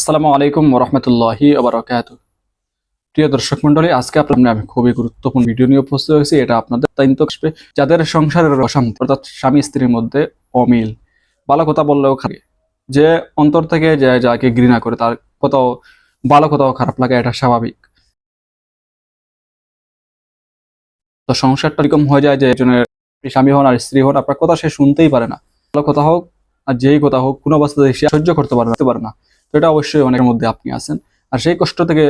আসসালামু আলাইকুম রহমতুল্লাহি আবরকাত প্রিয় দর্শক মন্ডলী আজকে আপনার আমি খুবই গুরুত্বপূর্ণ ভিডিও নিয়ে উপস্থিত হয়েছি। এটা আপনাদের তাইন্ত আসবে। যাদের সংসারের অশান্তি, অর্থাৎ স্বামী স্ত্রীর মধ্যে অমিল, ভালো কথা বললেও খারাপ। যে অন্তর থেকে যে যাকে ঘৃণা করে, তার কোথাও ভালো কোথাও খারাপ লাগে, এটা স্বাভাবিক। তো সংসারটা এরকম হয়ে যায় যে একজনের স্বামী হন আর স্ত্রী হন, আপনার কথা সে শুনতেই পারে না। ভালো কথা হোক আর যেই কথা হোক, কোনো অবস্থাতে সে সহ্য করতে পারে না। তো এটা অবশ্যই অনেকের মধ্যে আপনি আছেন। আর সেই কষ্ট থেকে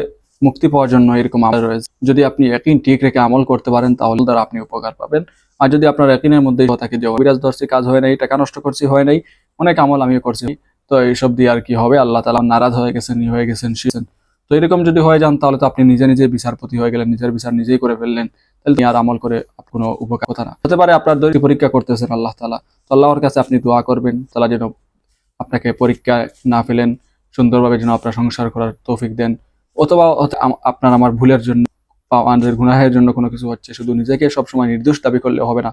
মুক্তি পাওয়ার জন্য এরকম আমল রয়েছে। যদি আপনি একই ঠিক রেখে আমল করতে পারেন, তাহলে দ্বারা আপনি উপকার পাবেন। আর যদি আপনার একিনের মধ্যে থাকে যে, অবিরাজ ধরছি, কাজ হয় নাই, টাকা নষ্ট করছি, হয় নাই, অনেক আমল আমিও করছি, তো এইসব দিয়ে আর কি হবে? আল্লাহ তালা নারাজ হয়ে গেছেন, ই হয়ে গেছেন, শিখেছেন। তো এরকম যদি হয়ে যান, তাহলে তো আপনি নিজে নিজে বিচারপতি হয়ে গেলেন, নিজের বিচার নিজেই করে ফেললেন। তাহলে আর আমল করে কোনো উপকার কথা না। হতে পারে আপনার দৈহিক পরীক্ষা করতেছেন আল্লাহ তালা তো আল্লাহর কাছে আপনি দোয়া করবেন। তালা যেন আপনাকে পরীক্ষা না ফেলেন। সুন্দরভাবে যেন আপনার সংসার করার তৌফিক দেন, অথবা আপনার আমার ভুলের জন্য আমাদের গুনাহের জন্য কোনো কিছু হচ্ছে, শুধু নিজেকে সবসময় নির্দোষ দাবি করলে হবে না।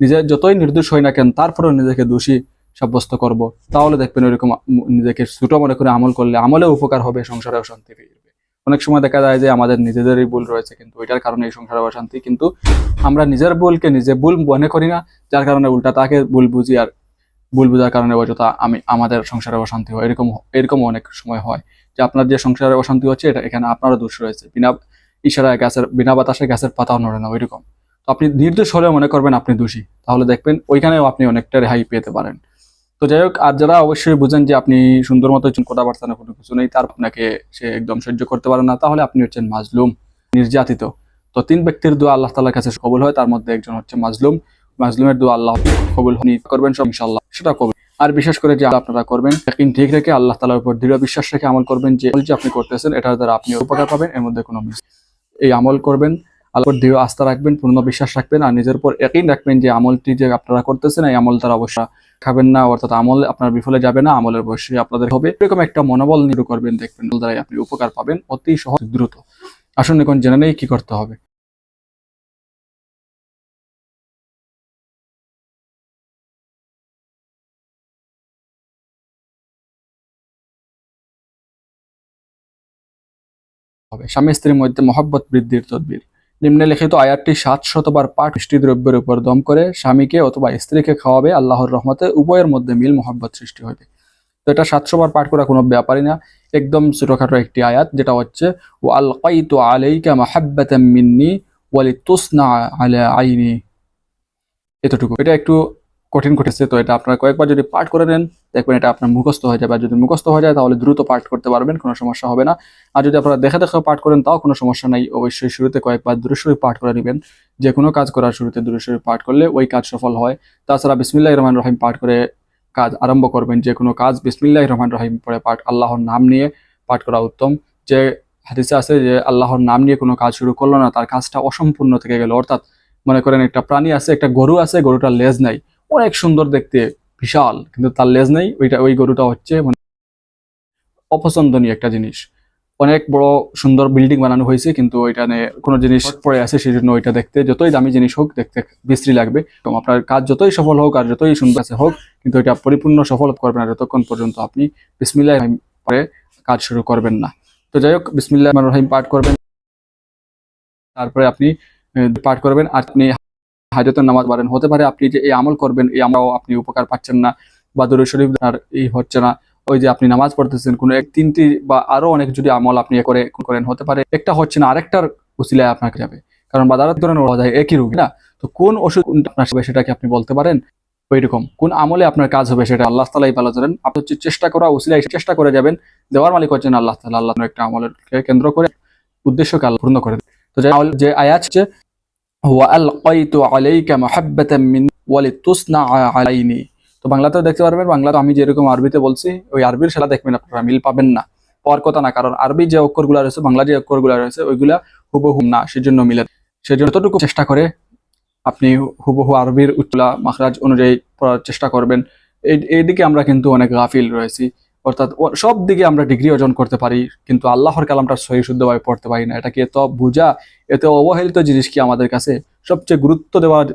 নিজে যতই নির্দোষ হই না কেন, তারপরেও নিজেকে দোষী সাব্যস্ত করব। তাহলে দেখবেন ওইরকম নিজেকে ছোট মনে করে আমল করলে আমলে উপকার হবে সংসারে অশান্তি ফিরবে। অনেক সময় দেখা যায় যে আমাদের নিজেদেরই ভুল রয়েছে, কিন্তু ওইটার কারণে এই সংসারে অশান্তি। কিন্তু আমরা নিজের ভুলকে নিজে ভুল মনে করি না, যার কারণে উল্টা তাকে ভুল বুঝি আর ভুল বোঝার কারণে অযথা আমি, আমাদের সংসারে অশান্তি হয়, এরকম এরকম অনেক সময় হয় যে আপনার যে সংসারে অশান্তি হচ্ছে, এটা এখানে আপনারও দোষ রয়েছে। বিনা ইশারায় গ্যাসের, বিনা বাতাসে গ্যাসের পাতাও নড়ে না, ওইরকম। তো আপনি নির্দোষ হলেও মনে করবেন আপনি দোষী। তাহলে দেখবেন ওইখানেও আপনি অনেকটা রেহাই পেতে পারেন। তো যাই হোক, আর যারা অবশ্যই বুঝেন যে আপনি সুন্দর মতো কথাবার্তা না কোনো কিছু নেই, তার আপনাকে সে একদম সহ্য করতে পারে না, তাহলে আপনি হচ্ছেন মাজলুম, নির্যাতিত। তো তিন ব্যক্তির দোয়া আল্লাহ তালার কাছে কবুল হয়, তার মধ্যে একজন হচ্ছে মাজলুম। মাজলুমের দোয়া আল্লাহ কবুল করবেন সব ইনশাল্লাহ সেটা কবুল। আর বিশেষ করে যে আপনারা করবেন একদিন ঠিক রেখে আল্লাহ তালার উপর দৃঢ় বিশ্বাস রেখে আমল করবেন, যে আপনি করতেছেন, এটার দ্বারা আপনি উপকার পাবেন, এর মধ্যে কোনো মিস এই আমল করবেন, আল্লাহর দৃঢ় আস্থা রাখবেন, পূর্ণ বিশ্বাস রাখবেন, আর নিজের উপর একই রাখবেন যে আমলটি যে আপনারা করতেছেন, এই আমল দ্বারা অবশ্যই খাবেন না, অর্থাৎ আমল আপনার বিফলে যাবে না, আমলের অবশ্যই আপনাদের হবে। এরকম একটা মনোবল নিরু করবেন, দেখবেন দ্বারাই আপনি উপকার পাবেন অতি সহজ, দ্রুত। আসুন এখন জেনে নেই কি করতে হবে। হবে। স্বামী স্ত্রীর মধ্যে মহব্বত বৃদ্ধির তদবির। নিম্নলিখিত আয়াতটি সাত শতবার পাঠ মিষ্টি দ্রব্যের উপর দম করে স্বামীকে অথবা স্ত্রীকে খাওয়াবে আল্লাহর রহমতে উভয়ের মধ্যে মিল মহব্বত সৃষ্টি হবে। তো এটা সাতশো বার পাঠ করা কোনো ব্যাপারই না। একদম ছোটখাটো একটি আয়াত যেটা হচ্ছে ও আল কাইতু আলাইকা মাহাব্বাতাম মিন্নি ওয়ালি তুসনা আলা আইনি। এতটুকু। এটা একটু কঠিন ঘটেছে, তো এটা আপনারা কয়েকবার যদি পাঠ করে নেন, দেখবেন এটা আপনার মুখস্থ হয়ে যাবে। আর যদি মুখস্থ হয়ে যায়, তাহলে দ্রুত পাঠ করতে পারবেন, কোনো সমস্যা হবে না। আর যদি আপনারা দেখে দেখে পাঠ করেন, তাও কোনো সমস্যা নাই। অবশ্যই শুরুতে কয়েকবার দূরস্বরী পাঠ করে নেবেন। যে কোনো কাজ করার শুরুতে দূরস্বরী পাঠ করলে ওই কাজ সফল হয়। তাছাড়া বিসমিল্লাহ রহমান রহিম পাঠ করে কাজ আরম্ভ করবেন। যে কোনো কাজ বিসমিল্লাহ রহমান রহিম পরে পাঠ আল্লাহর নাম নিয়ে পাঠ করা উত্তম। যে হাদিসে আছে যে আল্লাহর নাম নিয়ে কোনো কাজ শুরু করল না, তার কাজটা অসম্পূর্ণ থেকে গেল। অর্থাৎ মনে করেন একটা প্রাণী আছে, একটা গরু আছে, গরুটার লেজ নাই। অনেক সুন্দর দেখতে, বিশাল, কিন্তু তার লেজ নেই, ওইটা, ওই গরুটা হচ্ছে মানে অপছন্দনীয় একটা জিনিস। অনেক বড় সুন্দর বিল্ডিং বানানো হয়েছে, কিন্তু ওইখানে কোনো জিনিস পড়ে আছে সেই জন্য ওইটা দেখতে যতই দামি জিনিস হোক, দেখতে বিশ্রী লাগবে। এবং আপনার কাজ যতই সফল হোক, আর যতই সুন্দর আছে হোক, কিন্তু এটা পরিপূর্ণ সফল করবেন না, যতক্ষণ পর্যন্ত আপনি বিসমিল্লাহ পরে কাজ শুরু করবেন না। তো যাই হোক, বিসমিল্লাহ রহিম পাঠ করবেন, তারপরে আপনি পাঠ করবেন, আর আপনি হাজতের নামাজ বাড়েন। হতে পারে আপনি যে এই আমল করবেন, এই আমরাও আপনি উপকার পাচ্ছেন না। বা দরুদ শরীফ আর এই হচ্ছে না। ওই যে আপনি নামাজ পড়তেছেন, কোনো এক তিনটি বা আরও অনেক যদি আমল আপনি করে করেন, হতে পারে একটা হচ্ছে না, আরেকটার উসিলায় আপনাকে যাবে। কারণ বাজারের ধরনের যায় একই রোগী না। তো কোন ওষুধ আপনার হবে সেটা কি আপনি বলতে পারেন? ওই রকম কোন আমলে আপনার কাজ হবে সেটা আল্লাহ তালাই ভালো জানেন। আপনি হচ্ছে চেষ্টা করা, উসিলায় চেষ্টা করে যাবেন। দেওয়ার মালিক হচ্ছেন আল্লাহ তালা আল্লাহ একটা আমলের কেন্দ্র করে উদ্দেশ্যকে পূর্ণ করে তো যে আয়াত ওয়ালকাইতু আলাইকা মাহাব্বাতাম মিন ওয়ালিতুসনা আলাইনি। তো বাংলাতে দেখতে পারবেন, বাংলা তো আমি যেরকম আরবিতে বলছি, ওই আরবির সেটা দেখবেন আপনারা, মিল পাবেন না। পাওয়ার কথা না, কারণ আরবি যে অক্ষরগুলা রয়েছে, বাংলা যে অক্ষরগুলা রয়েছে, ওইগুলা হুবহু না, সেজন্য মিলে সেজন্য যতটুকু চেষ্টা করে আপনি হুবহু আরবির উচ্চলা মাখরাজ অনুযায়ী পড়ার চেষ্টা করবেন। এই, এইদিকে আমরা কিন্তু অনেক গাফিল রয়েছি। অর্থাৎ সব দিকে আমরা ডিগ্রি অর্জন করতে পারি, কিন্তু আল্লাহর কালামটা সহি শুদ্ধভাবে পড়তে পারি না। এটা কি এত বোঝা? এত অবহেলিত জিনিস কি আমাদের কাছে? সবচেয়ে গুরুত্ব দেওয়ার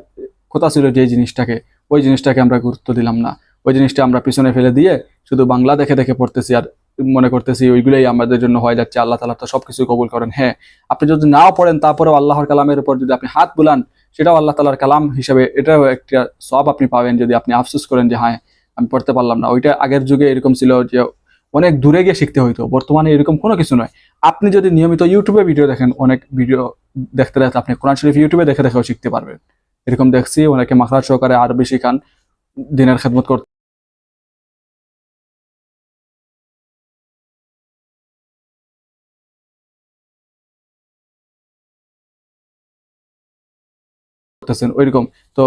কথা ছিল যে জিনিসটাকে। ওই জিনিসটাকে আমরা গুরুত্ব দিলাম না। ওই জিনিসটা আমরা পিছনে ফেলে দিয়ে শুধু বাংলা দেখে দেখে পড়তেছি আর মনে করতেছি ওইগুলোই আমাদের জন্য হয়ে যাচ্ছে। আল্লাহ তালা তো সব কিছু কবুল করেন। হ্যাঁ আপনি যদি নাও পড়েন, তারপরেও আল্লাহর কালামের উপর যদি আপনি হাত বুলান, সেটাও আল্লাহ তালার কালাম হিসেবে এটাও একটা সব আপনি পাবেন যদি আপনি আফসোস করেন যে হ্যাঁ আমি পড়তে পারলাম না। ওইটা আগের যুগে এরকম ছিল যে অনেক দূরে গিয়ে শিখতে হইতো। বর্তমানে এরকম কোনো কিছু নয়। আপনি যদি নিয়মিত ইউটিউবে ভিডিও দেখেন, অনেক ভিডিও দেখতে দেখতে আপনি কোরআন শরীফ ইউটিউবে দেখে দেখেও শিখতে পারবেন। এরকম দেখছি, অনেকে মাখরা সহকারে আরবি শিখান, দিনের খেদমত করতে করতেছেন, ওইরকম। তো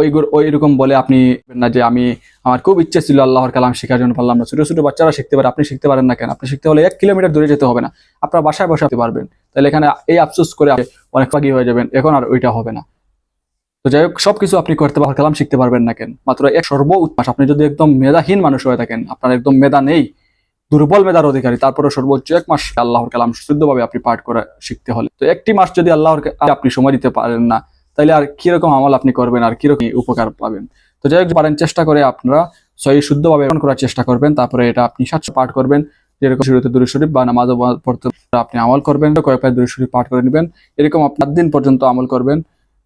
ওই ওইরকম বলে আপনি না যে আমি, আমার খুব ইচ্ছে ছিল আল্লাহর কালাম শেখার জন্য পারলাম না। ছোট ছোট বাচ্চারা শিখতে পারে, আপনি শিখতে পারেন না কেন? আপনি শিখতে হলে এক কিলোমিটার দূরে যেতে হবে না। আপনার বাসায় বসাতে পারবেন। তাহলে এখানে এই আফসোস করে অনেক পাগি হয়ে যাবেন, এখন আর ওইটা হবে না। তো যাই হোক, সবকিছু আপনি করতে পারেন কালাম শিখতে পারবেন না কেন? মাত্র এক সর্ব উৎপাস। আপনি যদি একদম মেধাহীন মানুষ হয়ে থাকেন, আপনার একদম মেধা নেই, দুর্বল মেধার অধিকারী তারপরে সর্বোচ্চ এক মাস আল্লাহর কালাম শুদ্ধভাবে আপনি পাঠ করে শিখতে হলে। তো একটি মাস যদি আল্লাহর আপনি সময় দিতে পারেন না তাহলে আর কীরকম আমল আপনি করবেন আর কীরকম উপকার পাবেন? তো যাই হোক পারেন, চেষ্টা করে আপনারা সহি শুদ্ধভাবে করার চেষ্টা করবেন, তারপরে এটা আপনি সাতশো পাঠ করবেন, যেরকম শুরুতে দূরে শরীফ বা নামাজ পড়তে আপনি আমল করবেন কয়েক পায়ে দূরে শরীফ পাঠ করে নেবেন, এরকম আপনার দিন পর্যন্ত আমল করবেন,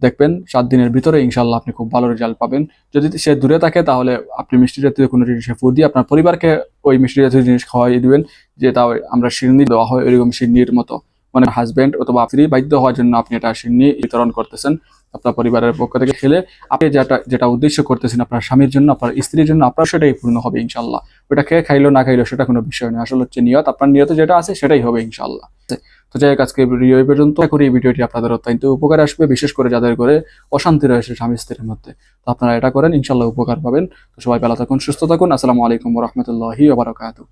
দেখবেন সাত দিনের ভিতরে ইনশাল্লাহ আপনি খুব ভালো রেজাল্ট পাবেন। যদি সে দূরে থাকে, তাহলে আপনি মিষ্টি জাতীয় কোনো জিনিসে ফু দিয়ে আপনার পরিবারকে ওই মিষ্টি জাতীয় জিনিস খাওয়াই দিবেন যেটা আমরা সিন্নি দেওয়া হয়, ওইরকম সিন্নির মতো। মানে হাজবেন্ড অথবা স্ত্রী বাধ্য হওয়ার জন্য আপনি এটা সিন্নি বিতরণ করতেছেন। আপনার পরিবারের পক্ষ থেকে খেলে আপনি যেটা যেটা উদ্দেশ্য করতেছেন আপনার স্বামীর জন্য, আপনার স্ত্রীর জন্য, আপনার সেটাই পূর্ণ হবে ইনশাল্লাহ ওটা খেয়ে খাইলো, না খাইলো সেটা কোনো বিষয় নয়। আসলে হচ্ছে নিয়ত, আপনার নিয়ত যেটা আছে সেটাই হবে ইনশাল্লাহ তো যাই আজকে ভিডিও পর্যন্ত। করি এই ভিডিওটি আপনাদের অত্যন্ত উপকার আসবে, বিশেষ করে যাদের করে অশান্তি রয়েছে স্বামী স্ত্রীর মধ্যে। তো আপনারা এটা করেন ইনশাল্লাহ উপকার পাবেন। তো সবাই ভালো থাকুন, সুস্থ থাকুন। আসসালামু আলাইকুম রহমতুল্লাহি ওবরাকাতুহ